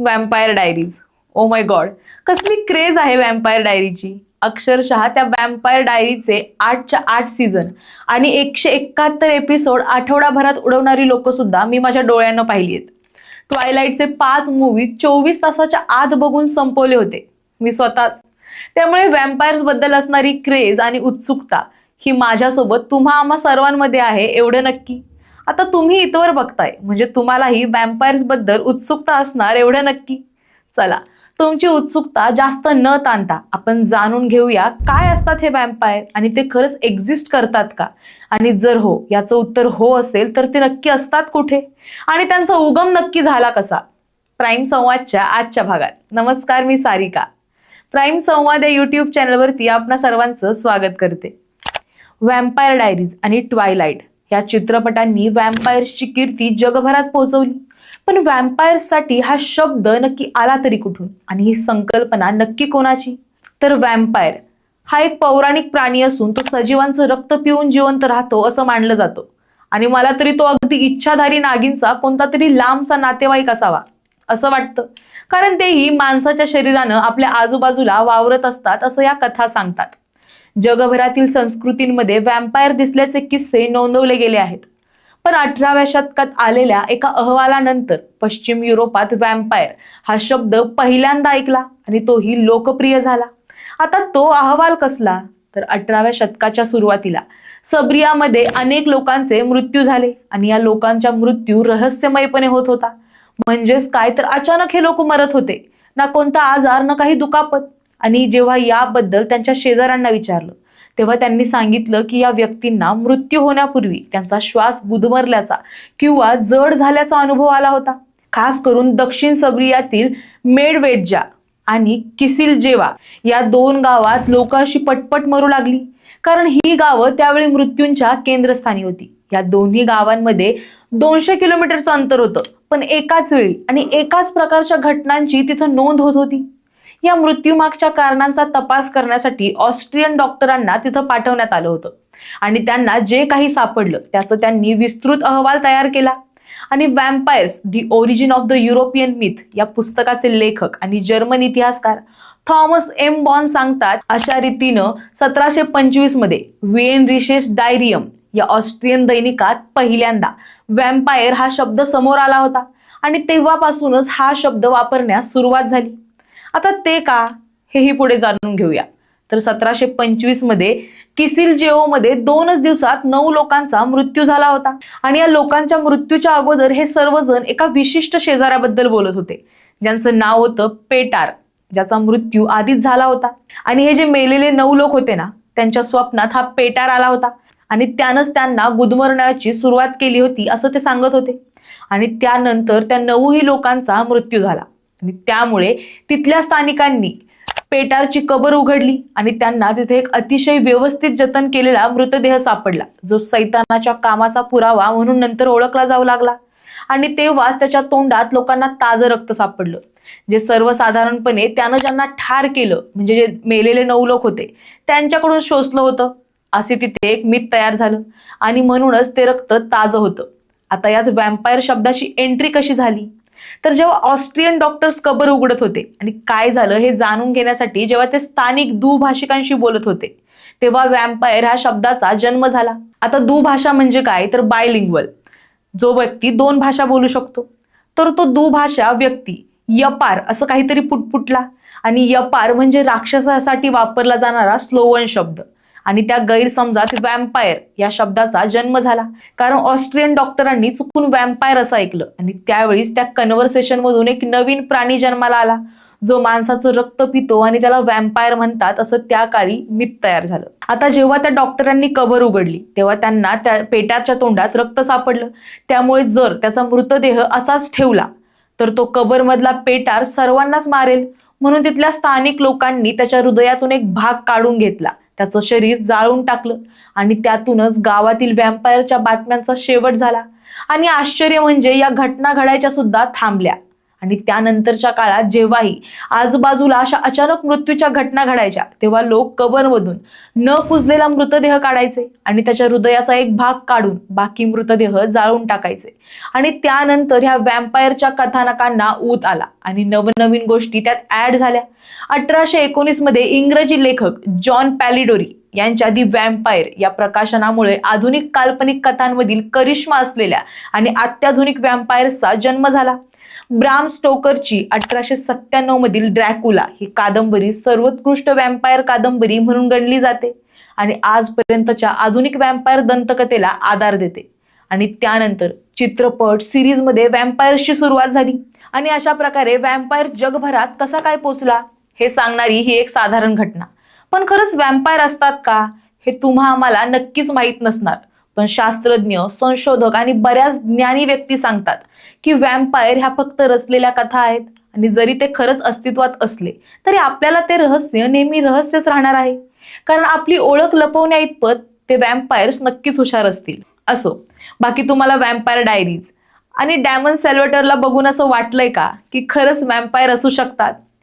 वॅम्पायर diaries oh my god कसली craze आहे वॅम्पायर डायरीची अक्षरशः त्या वॅम्पायर डायरीचे आठच्या आठ सीझन आणि एकशे एकाहत्तर एपिसोड आठवडाभरात उडवणारी लोक सुद्धा मी माझ्या डोळ्यानं पाहिली आहेत. ट्वायलाईटचे पाच मूवी चोवीस तासाच्या आत बघून संपवले होते. मी स्वतःच. त्यामुळे वॅम्पायर्सबद्दल असणारी क्रेज आणि उत्सुकता ही माझ्यासोबत तुम्हा आम्हा सर्वांमध्ये आहे एवढं नक्की. आता तुम्ही इथवर बघताय. म्हणजे तुम्हालाही वॅम्पायर्सबद्दल उत्सुकता असणार एवढं नक्की. चला तुमची उत्सुकता जास्त न ताणता आपण जाणून घेऊया काय असतात हे वॅम्पायर आणि ते खरंच एक्झिस्ट करतात का? आणि जर हो याचं उत्तर हो असेल तर ते नक्की असतात कुठे? आणि त्यांचा उगम नक्की झाला कसा? प्राईम संवादच्या आजच्या भागात. नमस्कार मी सारिका. प्राईम संवाद या युट्यूब चॅनलवरती आपणा सर्वांचं स्वागत करते. वॅम्पायर डायरीज आणि ट्वायलाईट या चित्रपटांनी व्हॅम्पायर्सची कीर्ती जगभरात पोहोचवली. पण व्हॅम्पायर्ससाठी हा शब्द नक्की आला तरी कुठून? आणि ही संकल्पना नक्की कोणाची? तर वॅम्पायर हा एक पौराणिक प्राणी असून तो सजीवांचं रक्त पिऊन जिवंत राहतो असं मानलं जातं. आणि मला तरी तो अगदी इच्छाधारी नागिनचा कोणता तरी लांबचा नातेवाईक असावा असं वाटतं. कारण तेही माणसाच्या शरीरानं आपल्या आजूबाजूला वावरत असतात असं या कथा सांगतात. जगभरातील संस्कृतींमध्ये वॅम्पायर दिसल्याचे किस्से नोंदवले गेले आहेत. पण अठराव्या शतकात आलेल्या एका अहवालानंतर पश्चिम युरोपात वॅम्पायर हा शब्द पहिल्यांदा ऐकला आणि तोही लोकप्रिय झाला. आता तो अहवाल कसला? तर अठराव्या शतकाच्या सुरुवातीला सब्रियामध्ये अनेक लोकांचे मृत्यू झाले आणि या लोकांचा मृत्यू रहस्यमयपणे होत होता. म्हणजेच काय? तर अचानक हे लोक मरत होते. ना कोणता आजार ना काही दुखापत. आणि जेव्हा याबद्दल त्यांच्या शेजाऱ्यांना विचारलं तेव्हा त्यांनी सांगितलं की या व्यक्तींना मृत्यू होण्यापूर्वी त्यांचा श्वास गुदमरल्याचा किंवा जड झाल्याचा अनुभव आला होता. खास करून दक्षिण सब्रियातील मेडवेडजा आणि किसिलजेवा या दोन गावात लोक अशी पटपट मरू लागली. कारण ही गावं त्यावेळी मृत्यूंच्या केंद्रस्थानी होती. या दोन्ही गावांमध्ये दोनशे किलोमीटरचं अंतर होतं. पण एकाच वेळी आणि एकाच प्रकारच्या घटनांची तिथं नोंद होत होती. या मृत्यूमागच्या कारणांचा तपास करण्यासाठी ऑस्ट्रियन डॉक्टरांना तिथं पाठवण्यात आलं होतं. आणि त्यांना जे काही सापडलं त्याचं त्यांनी विस्तृत अहवाल तयार केला. आणि vampires the origin of the European myth या पुस्तकाचे लेखक आणि जर्मन इतिहासकार थॉमस एम बॉन सांगतात अशा रीतीनं सतराशे पंचवीसमध्ये वेन रिशेस डायरियम या ऑस्ट्रियन दैनिकात पहिल्यांदा वॅम्पायर हा शब्द समोर आला होता. आणि तेव्हापासूनच हा शब्द वापरण्यास सुरुवात झाली. आता ते का? हेही पुढे जाणून घेऊया. तर सतराशे पंचवीसमध्ये किसिल जेओ मध्ये दोनच दिवसात नऊ लोकांचा मृत्यू झाला होता. आणि या लोकांच्या मृत्यूच्या अगोदर हे सर्वजण एका विशिष्ट शेजाऱ्याबद्दल बोलत होते. ज्यांचं नाव होतं पेटार ज्याचा मृत्यू आधीच झाला होता. आणि हे जे मेलेले नऊ लोक होते ना त्यांच्या स्वप्नात हा पेटार आला होता. आणि त्यानंच त्यांना गुदमरण्याची सुरुवात केली होती असं ते सांगत होते. आणि त्यानंतर त्या नऊही लोकांचा मृत्यू झाला. आणि त्यामुळे तिथल्या स्थानिकांनी पेटारची कबर उघडली आणि त्यांना तिथे एक अतिशय व्यवस्थित जतन केलेला मृतदेह सापडला जो सैतानाच्या कामाचा पुरावा म्हणून नंतर ओळखला जाऊ लागला. आणि तेव्हाच त्याच्या तोंडात लोकांना ताजं रक्त सापडलं जे सर्वसाधारणपणे त्यानं ज्यांना ठार केलं म्हणजे जे मेलेले नऊ लोक होते त्यांच्याकडून शोषलं होतं. असे तिथे एक मित तयार झालं आणि म्हणूनच ते रक्त ताजं होतं. आता याच व्हॅम्पायर शब्दाची एंट्री कशी झाली? तर जेव्हा ऑस्ट्रियन डॉक्टर्स कबर उघडत होते आणि काय झालं हे जाणून घेण्यासाठी जेव्हा ते स्थानिक दुभाषिकांशी बोलत होते तेव्हा व्हॅम्पायर ह्या शब्दाचा जन्म झाला. आता दुभाषा म्हणजे काय? तर बायलिंग्वल जो व्यक्ती दोन भाषा बोलू शकतो. तर तो दुभाषा व्यक्ती यपार असं काहीतरी पुटपुटला. आणि यपार म्हणजे राक्षसासाठी वापरला जाणारा स्लोवन शब्द. आणि त्या गैरसमजात वॅम्पायर या शब्दाचा जन्म झाला. कारण ऑस्ट्रियन डॉक्टरांनी चुकून वॅम्पायर असं ऐकलं. आणि त्यावेळीस त्या कन्व्हर्सेशन मधून एक नवीन प्राणी जन्माला आला. जो माणसाचं रक्त पितो आणि त्याला वॅम्पायर म्हणतात असं त्या काळी मिथ तयार झालं. आता जेव्हा त्या डॉक्टरांनी कबर उघडली तेव्हा त्यांना त्या पेटारच्या तोंडात रक्त सापडलं. त्यामुळे जर त्याचा मृतदेह असाच ठेवला तर तो कबरमधला पेटार सर्वांनाच मारेल. म्हणून तिथल्या स्थानिक लोकांनी त्याच्या हृदयातून एक भाग काढून घेतला. त्याचं शरीर जाळून टाकलं आणि त्यातूनच गावातील व्हॅम्पायरच्या बातम्यांचा शेवट झाला. आणि आश्चर्य म्हणजे या घटना घडायच्या सुद्धा थांबल्या. आणि त्यानंतरच्या काळात जेव्हाही आजूबाजूला अशा अचानक मृत्यूच्या घटना घडायच्या तेव्हा लोक कबरमधून न कुजलेला मृतदेह काढायचे आणि त्याच्या हृदयाचा एक भाग काढून बाकी मृतदेह जाळून टाकायचे. आणि त्यानंतर ह्या व्हॅम्पायरच्या कथानकांना ऊत आला आणि नवनवीन गोष्टी त्यात ऍड झाल्या. अठराशे एकोणीसमध्ये इंग्रजी लेखक जॉन पॅलिडोरी यांच्या दी वॅम्पायर या प्रकाशनामुळे आधुनिक काल्पनिक कथांमधील करिश्मा असलेल्या आणि अत्याधुनिक वॅम्पायर्सचा जन्म झाला. ब्राम स्टोकरची अठराशे सत्त्याण्णव मधील ड्रॅकुला ही कादंबरी सर्वोत्कृष्ट वॅम्पायर कादंबरी म्हणून गणली जाते आणि आजपर्यंतच्या आधुनिक वॅम्पायर दंतकथेला आधार देते. आणि त्यानंतर चित्रपट सिरीजमध्ये वॅम्पायर्सची सुरुवात झाली. आणि अशा प्रकारे वॅम्पायर जगभरात कसा काय पोचला हे सांगणारी ही एक साधारण घटना. पण खरंच वॅम्पायर असतात का? हे तुम्हा आम्हाला नक्कीच माहीत नसणार. पण शास्त्रज्ञ संशोधक आणि बऱ्याच ज्ञानी व्यक्ती सांगतात की वॅम्पायर ह्या फक्त रचलेल्या कथा आहेत आणि जरी ते खरंच अस्तित्वात असले तरी आपल्याला ते रहस्य नेहमी रहस्यच राहणार आहे. कारण आपली ओळख लपवण्या इतपत ते वॅम्पायर्स नक्कीच हुशार असतील. असो बाकी तुम्हाला वॅम्पायर डायरीज आणि डॅमन सेल्वेटरला बघून असं वाटलंय का की खरंच वॅम्पायर असू शकतात?